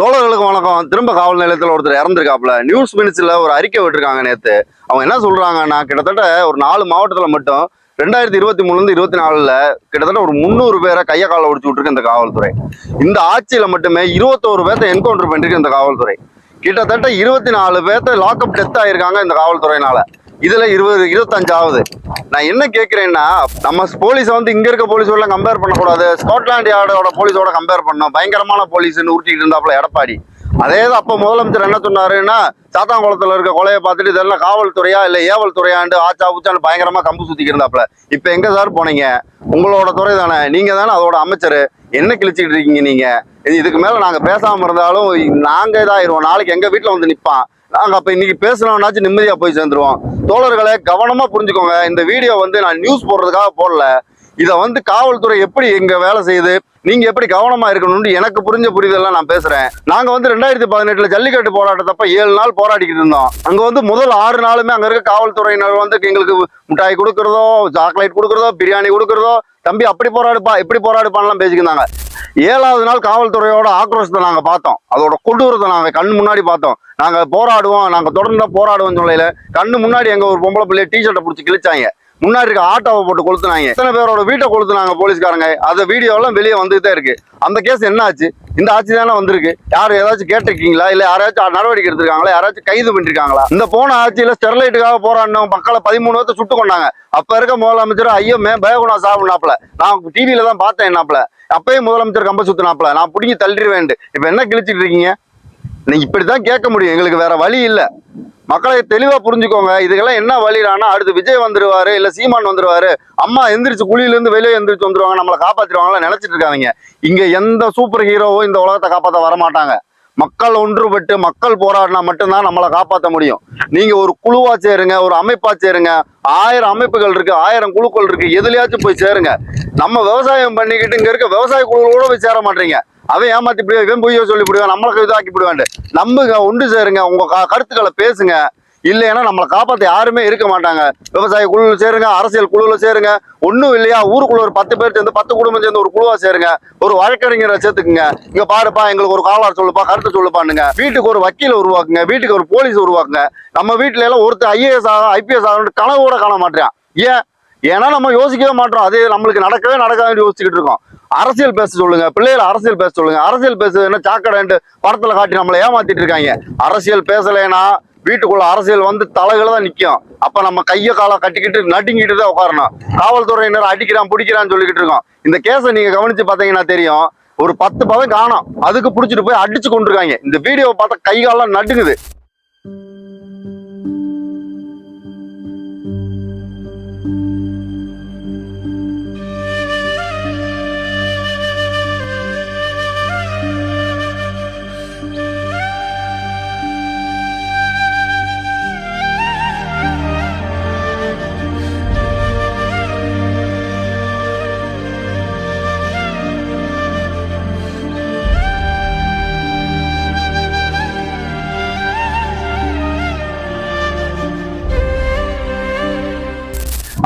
தோழர்களுக்கு வணக்கம். திரும்ப காவல் நிலையத்தில் ஒருத்தர் இறந்துருக்காப்புல. நியூஸ் மினிட்ஸில் ஒரு அறிக்கை விட்டுருக்காங்க நேற்று அவங்க என்ன சொல்கிறாங்கன்னா கிட்டத்தட்ட ஒரு நாலு மாவட்டத்தில் மட்டும் ரெண்டாயிரத்தி இருபத்தி மூணுலேருந்து இருபத்தி நாலில் கிட்டத்தட்ட ஒரு முந்நூறு பேரை கையை காலை ஒடிச்சு விட்டுருக்கு இந்த காவல்துறை. இந்த ஆட்சியில் மட்டுமே இருபத்தோரு பேர்த்த என்கவுண்டர் பண்ணிருக்கு இந்த காவல்துறை. கிட்டத்தட்ட இருபத்தி நாலு பேர்த்த லாக்அப் டெத் ஆயிருக்காங்க இந்த காவல்துறையினால. இதுல இருபது இருபத்தஞ்சாவது. நான் என்ன கேட்கிறேன்னா நம்ம போலீஸை வந்து இங்க இருக்க போலீஸோட கம்பேர் பண்ணக்கூடாது. ஸ்காட்லாண்ட் யார்டோட போலீஸோட கம்பேர் பண்ணோம். பயங்கரமான போலீஸ்னு உருட்டிட்டு இருந்தாப்புல எடப்பாடி. அதே தான் அப்ப முதலமைச்சர் என்ன சொன்னாருன்னா சாத்தாங்குளத்துல இருக்க கொலையை பார்த்துட்டு இதெல்லாம் காவல்துறையா இல்ல ஏவல் துறையாண்டு ஆச்சா ஊச்சான்னு பயங்கரமா கம்பு சுத்திக்கு இருந்தாப்புல. இப்ப எங்க சார் போனீங்க? உங்களோட துறை தானே. நீங்க தானே அதோட அமைச்சர். என்ன கிழிச்சிக்கிட்டு இருக்கீங்க நீங்க? இது- இதுக்கு மேல நாங்க பேசாம இருந்தாலும் நாங்க இதாயிருவோம். நாளைக்கு எங்க வீட்டுல வந்து நிப்பான். நாங்கள் அப்போ இன்னைக்கு பேசுனோம்னாச்சும் நிம்மதியாக போய் சேர்ந்துருவோம். தோழர்களை கவனமாக புரிஞ்சுக்கோங்க. இந்த வீடியோ வந்து நான் நியூஸ் போடுறதுக்காக போடல. இதை வந்து காவல்துறை எப்படி எங்க வேலை செய்யுது நீங்க எப்படி கவனமா இருக்கணும்னு எனக்கு புரிஞ்ச புரிதெல்லாம் நான் பேசுறேன். நாங்க வந்து ரெண்டாயிரத்தி பதினெட்டுல ஜல்லிக்கட்டு போராட்டத்தப்ப ஏழு நாள் போராடிக்கிட்டு இருந்தோம். அங்க வந்து முதல் ஆறு நாளுமே அங்க இருக்க காவல்துறையினர் வந்து எங்களுக்கு மிட்டாய் கொடுக்கறதோ சாக்லேட் கொடுக்கறதோ பிரியாணி கொடுக்கறதோ தம்பி அப்படி போராடுப்பா இப்படி போராடுப்பான்லாம் பேசிக்கிருந்தாங்க ஏழாவது நாள் காவல்துறையோட ஆக்ரோஷத்தை நாங்க பார்த்தோம். அதோட கொடூரத்தை நாங்க கண் முன்னாடி பார்த்தோம். நாங்க போராடுவோம். நாங்க தொடர்ந்து போராடுவோம் சொல்லையில கண்ணு முன்னாடி எங்க ஒரு பொம்பளை பிள்ளைய டிஷர்ட்டை பிடிச்சி கிழிச்சாங்க. முன்னாடி இருக்க ஆட்டோவை போட்டு கொளுத்துனாங்க. எத்தனை பேரோட வீட்டை கொளுத்துனாங்க போலீஸ்காரங்க. அந்த வீடியோ எல்லாம் வெளியே வந்துட்டே இருக்கு. அந்த கேஸ் என்ன ஆச்சு இந்த ஆட்சி தானே வந்திருக்கு? யாரும் ஏதாச்சும் கேட்டிருக்கீங்களா? இல்ல யாராச்சும் நடவடிக்கை எடுத்திருக்காங்களா? யாராச்சும் கைது பண்ணிருக்காங்களா? இந்த போன ஆட்சியில ஸ்டெர்லைட்டுக்காக போராடினோம் மக்களை பதிமூணு பேர்த்த சுட்டு கொண்டாங்க. அப்ப இருக்க முதலமைச்சர் ஐயமே பயகுணா சாப்பிடனாப்ல நான் டிவியில தான் பார்த்தேன் என்னாப்ல அப்பயும் முதலமைச்சர் கம்ப சுத்தினாப்ல நான் பிடிங்கி தள்ளிடுவேன் இப்ப என்ன கிழிச்சிட்டு இருக்கீங்க? நீங்க இப்படிதான் கேட்க முடியும். எங்களுக்கு வேற வழி இல்லை. மக்களை தெளிவா புரிஞ்சுக்கோங்க. இதுக்கெல்லாம் என்ன வழிடானா அடுத்து விஜய் வந்துருவாரு இல்ல சீமான் வந்துருவாரு அம்மா எந்திரிச்சு குழியிலேருந்து வெளியே எந்திரிச்சு வந்துருவாங்க நம்மளை காப்பாத்திடுவாங்களா நினைச்சிட்டு இருக்காங்க இங்க எந்த சூப்பர் ஹீரோவும் இந்த உலகத்தை காப்பாத்த வர மாட்டாங்க மக்கள் ஒன்றுபட்டு மக்கள் போராடினா மட்டும்தான் நம்மளை காப்பாற்ற முடியும். நீங்க ஒரு குழுவா சேருங்க ஒரு அமைப்பா சேருங்க. ஆயிரம் அமைப்புகள் இருக்கு ஆயிரம் குழுக்கள் இருக்கு. எதுலயாச்சும் போய் சேருங்க. நம்ம விவசாயம் பண்ணிக்கிட்டு இங்க இருக்க விவசாய குழுக்களோட போய் சேர மாட்டீங்க. அவன் ஏமாத்தி போய் இவன் பொய்யோ சொல்லி விடுவான் நம்மளுக்கு இதாக்கி விடுவான் நம்புங்க ஒன்று சேருங்க. உங்க கருத்துக்களை பேசுங்க. இல்லைன்னா நம்மளை காப்பாற்ற யாருமே இருக்க மாட்டாங்க. விவசாய குழுவில் சேருங்க அரசியல் குழுவில் சேருங்க. ஒன்றும் இல்லையா? ஊருக்குள்ள ஒரு பத்து பேர் சேர்ந்து பத்து குடும்பம் சேர்ந்து ஒரு குழுவா சேருங்க. ஒரு வழக்கறிஞரை சேர்த்துக்குங்க. இங்க பாருப்பா எங்களுக்கு ஒரு காவலர் சொல்லுப்பா கருத்து சொல்லுப்பானுங்க வீட்டுக்கு ஒரு வக்கீல உருவாக்குங்க. வீட்டுக்கு ஒரு போலீஸ் உருவாக்குங்க. நம்ம வீட்டுல எல்லாம் ஒருத்தர் ஐஏஎஸ் ஆகும் ஐபிஎஸ் ஆகும் கனவு கூட காண மாட்டேன் ஏன்? ஏன்னா நம்ம யோசிக்கவே மாட்டோம். அது நம்மளுக்கு நடக்கவே நடக்காதுன்னு யோசிச்சுக்கிட்டு இருக்கோம். அரசியல் பேச சொல்லுங்க பிள்ளைகளை அரசியல் பேச சொல்லுங்க. அரசியல் பேசுதுன்னா சாக்கடைன்ட்டு படத்துல காட்டி நம்மளை ஏமாத்திட்டு இருக்காங்க. அரசியல் பேசலைன்னா வீட்டுக்குள்ள அரசியல் வந்து தலைகளை தான் நிற்கும் அப்ப நம்ம கைய காலை கட்டிக்கிட்டு நடுங்கிட்டு தான் உட்காரணும். காவல்துறையினர் அடிக்கிறான் பிடிக்கிறான்னு சொல்லிக்கிட்டு இருக்கோம். இந்த கேஸை நீங்க கவனிச்சு பார்த்தீங்கன்னா தெரியும். ஒரு பத்து பதம் காணும். அதுக்கு பிடிச்சிட்டு போய் அடிச்சு கொண்டிருக்காங்க. இந்த வீடியோவை பார்த்தா கை காலம் நடுங்குது.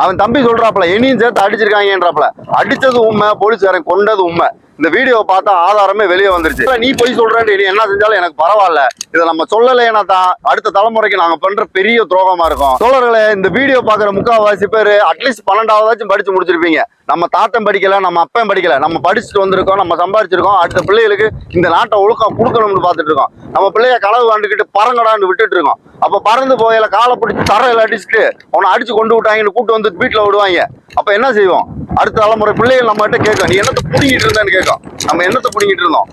அவன் தம்பி சொல்றாப்ல என்னையும் சேர்த்து அடிச்சிருக்காங்கன்றாப்ல அடிச்சது உண்மை போலீஸ்காரன் கொண்டது உண்மை. இந்த வீடியோ பார்த்தா ஆதாரமே வெளியே வந்துருச்சு. நீ போய் சொல்றேன் நீ என்ன செஞ்சாலும் எனக்கு பரவாயில்ல. இதை நம்ம சொல்லலைன்னா தான் அடுத்த தலைமுறைக்கு நாங்க பண்ற பெரிய துரோகமா இருக்கும். தோழர்களே இந்த வீடியோ பாக்குற முக்காவாசி பேர் அட்லீஸ்ட் பன்னெண்டாவதாச்சும் படிச்சு முடிச்சிருப்பீங்க. நம்ம தாத்தன் படிக்கல நம்ம அப்பையும் படிக்கல. நம்ம படிச்சுட்டு வந்திருக்கோம் நம்ம சம்பாதிச்சிருக்கோம் அடுத்த பிள்ளைகளுக்கு இந்த நாட்டை ஒழுக்கம் கொடுக்கணும்னு பார்த்துட்டு இருக்கோம் நம்ம பிள்ளைய களவு வாண்டுக்கிட்டு பறங்கடான்னு விட்டுட்டு இருக்கோம் அப்ப பறந்து போயில காலை பிடிச்சி தரையில அடிச்சுட்டு உன்னை அடிச்சு கொண்டு விட்டாங்கன்னு கூட்டு வந்து வீட்டுல விடுவாங்க. அப்ப என்ன செய்வோம்? அடுத்த தலைமுறை பிள்ளைகள் நம்ம கிட்ட கேட்கும். நீ என்னத்தை பிடிங்கிட்டு இருந்தேன்னு கேட்கும். நம்ம என்னத்தை பிடிங்கிட்டு இருந்தோம்?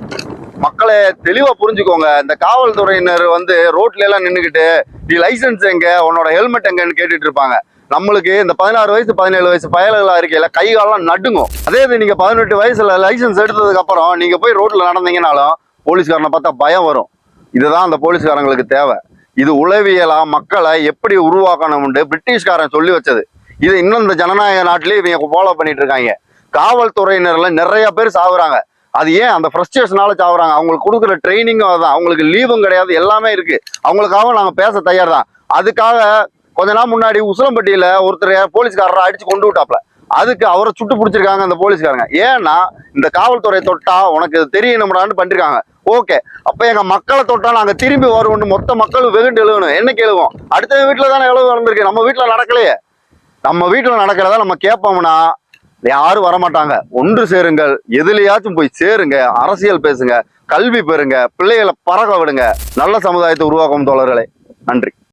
மக்களை தெளிவா புரிஞ்சுக்கோங்க. இந்த காவல்துறையினர் வந்து ரோட்ல எல்லாம் நின்றுக்கிட்டு நீ லைசென்ஸ் எங்க? உன்னோட ஹெல்மெட் எங்கன்னு கேட்டுட்டு இருப்பாங்க. நம்மளுக்கு இந்த பதினாறு வயசு பதினேழு வயசு பயல்களா இருக்கையில கை காலம் நடுங்கும். அதே இது நீங்க பதினெட்டு வயசுல லைசென்ஸ் எடுத்ததுக்கு அப்புறம் நீங்க போய் ரோட்ல நடந்தீங்கனாலும் போலீஸ்காரனை பார்த்தா பயம் வரும். இதுதான் அந்த போலீஸ்காரங்களுக்கு தேவை. இது உளவியலா மக்களை எப்படி உருவாக்கணும்னு பிரிட்டிஷ்காரன் சொல்லி வச்சது. இது இன்னும் இந்த ஜனநாயக நாட்டிலே இவங்க ஃபாலோ பண்ணிட்டு இருக்காங்க. காவல்துறையினர்ல நிறைய பேர் சாகுறாங்க அது ஏன்? அந்த ஃப்ரஸ்ட்ரேஷனால சாவுறாங்க. அவங்களுக்கு கொடுக்குற ட்ரைனிங்கும் அதுதான் அவங்களுக்கு லீவும் கிடையாது. எல்லாமே இருக்கு. அவங்களுக்காக நாங்க பேச தயார் தான் அதுக்காக கொஞ்ச நாள் முன்னாடி உசிலம்பட்டியில ஒருத்தர் போலீஸ்காரரை அடிச்சு கொண்டு விட்டாப்ல. அதுக்கு அவரை சுட்டு பிடிச்சிருக்காங்க அந்த போலீஸ்காரங்க. ஏன்னா இந்த காவல்துறை தொட்டா உனக்கு இது தெரியணும்டான்னு பண்ணிருக்காங்க. ஓகே. அப்ப எங்க மக்களை தொட்டா நாங்க திரும்பி வருவோம் மொத்த மக்கள் வெகுண்டு எழுவணும். என்ன கேளுவோம்? அடுத்த வீட்டுல தானே எழுவு நடந்திருக்கு நம்ம வீட்டுல நடக்கலையே. நம்ம வீட்டில் நடக்கிறதா நம்ம கேட்போம்னா யாரும் வரமாட்டாங்க. ஒன்று சேருங்கள் எதுலையாச்சும் போய் சேருங்க அரசியல் பேசுங்க கல்வி பெறுங்க பிள்ளைகளை பறக்க விடுங்க நல்ல சமுதாயத்தை உருவாக்கும் தோழர்களே. நன்றி.